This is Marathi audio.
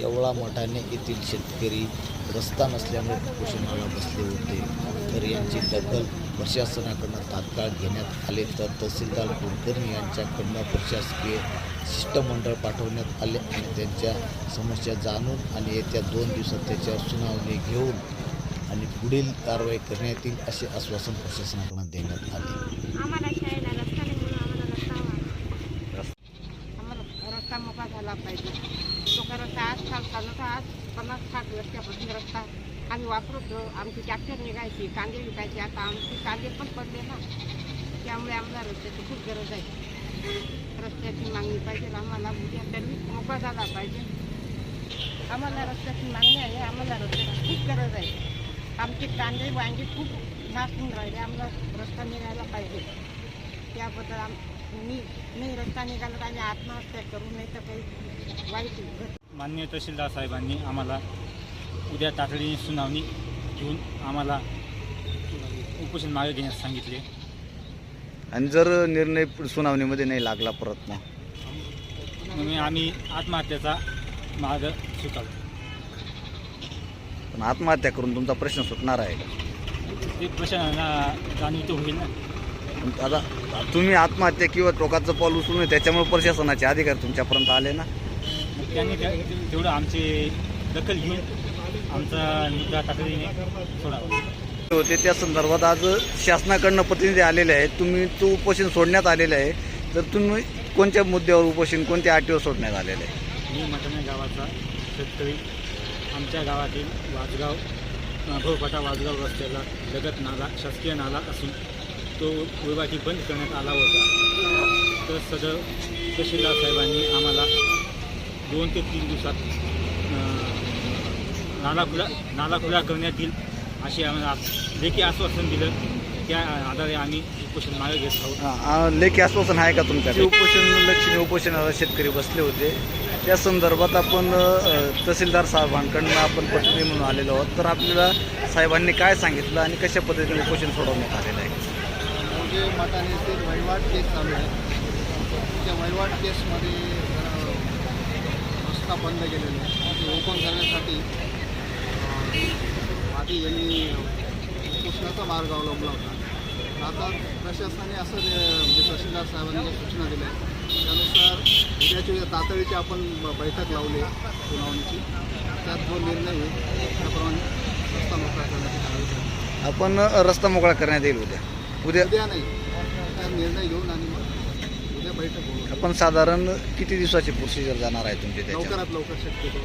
एवढा मठाने येथील शेतकरी रस्ता नसल्यामुळे उपोषणाला बसले होते. तर यांची दखल प्रशासनाकडनं तात्काळ घेण्यात आले. तर तहसीलदार कुलकर्णी यांच्याकडनं प्रशासकीय शिष्टमंडळ पाठवण्यात आले आणि त्यांच्या समस्या जाणून आणि येत्या दोन दिवसात त्याच्यावर सुनावणी घेऊन आणि पुढील कारवाई करण्यात येईल असे आश्वासन प्रशासनाकडून देण्यात आले आम्हाला शाळेला रस्ता नाही म्हणून आम्हाला रस्ता हवा आम्हाला रस्ता मोकळा झाला पाहिजे तो का रस्ता आज साल आज पन्नास साठ वर्षापासून रस्ता आम्ही वापरतो आमची ट्रॅक्टर निघायची कांदे विकायचे. आता आमचे कांदे पण पडले ना. त्यामुळे आम्हाला रस्त्याची खूप गरज आहे. रस्त्याची मागणी पाहिजे. आम्हाला उद्या तरी मोकळा झाला पाहिजे. आम्हाला रस्त्याची मागणी आहे. आम्हाला रस्त्याची खूप गरज आहे. आमचे कांदे वांगे खूप नासून राहिले. आम्हाला रस्ता निघायला पाहिजे. त्याबद्दल आम मी नाही रस्ता निघाला तर आम्ही आत्महत्या करू नाही तर काही वाईट घट माननीय तहसीलदार साहेबांनी आम्हाला उद्या तातडीने सुनावणी घेऊन आम्हाला उपोषण मागे घेण्यास सांगितले. आणि जर निर्णय सुनावणीमध्ये नाही लागला परत मग? म्हणून आम्ही आत्महत्येचा मार्ग स्वीकारतो. पण आत्महत्या करून तुमचा प्रश्न सुटणार आहे. का? ते प्रशासनाला जाणीव होईल ना. पण आता तुम्ही आत्महत्या किंवा टोकाचं पाऊल उचलून नये, त्याच्यामुळे प्रशासनाचे अधिकारी तुमच्यापर्यंत आले ना? त्यांनी त्या- तेवढं आमची दखल घेऊन आमचा मुद्दा तातडीने सोडावा. होते त्या संदर्भात आज शासनाकडनं प्रतिनिधी आलेले आहेत. तुम्ही तो उपोषण सोडण्यात आलेलं आहे. तर तुम्ही कोणत्या मुद्द्यावर उपोषण कोणत्या अटीवर सोडण्यात आलेलं आहे? मी मटणे गावाचा शेतकरी. आमच्या गावातील वाजगाव भोपटा वाजगाव रस्त्याला लगत नाला शासकीय नाला असून तो विभागी बंद करण्यात आला होता. तर सदर तहसीलदार साहेबांनी आम्हाला दोन ते तीन दिवसात नाला खुला नाला खुला करण्यात येईल असे आम्हाला लेखी आश्वासन दिलं. त्या आधारे आम्ही उपोषण मागे घेत आहोत. हा, लेखी आश्वासन आहे का तुमच्या उपोषण लक्षणे उपोषणाला शेतकरी बसले होते. त्या संदर्भात आपण तहसीलदार साहेबांकडनं आपण प्रतिनिधी म्हणून आलेलो आहोत. तर आपल्याला साहेबांनी काय सांगितलं आणि कशा पद्धतीने उपोषण सोडवण्यात आलेलं आहे? म्हणजे मठाने ते वहिवाट केस चालू आहे. त्या वहिवाट केसमध्ये रस्ता बंद केलेला आहे. ते ओपन करण्यासाठी आधी यांनी उपोषणाचा मार्ग अवलंबला होता. आता प्रशासनाने असं म्हणजे तहसीलदार साहेबांनी सूचना दिल्या त्यानुसार उद्याची उद्या तातडीची आपण बैठक लावली सुनावणीची त्यात जो निर्णय होईल त्याप्रमाणे रस्ता मोकळा करण्याची कारवाई आपण रस्ता मोकळा करण्यात येईल उद्या. उद्या उद्या नाही. निर्णय घेऊन आणि मग बैठक आपण साधारण किती दिवसाची प्रोसिजर जाणार आहे तुमची लवकरात लवकर शक्यतो.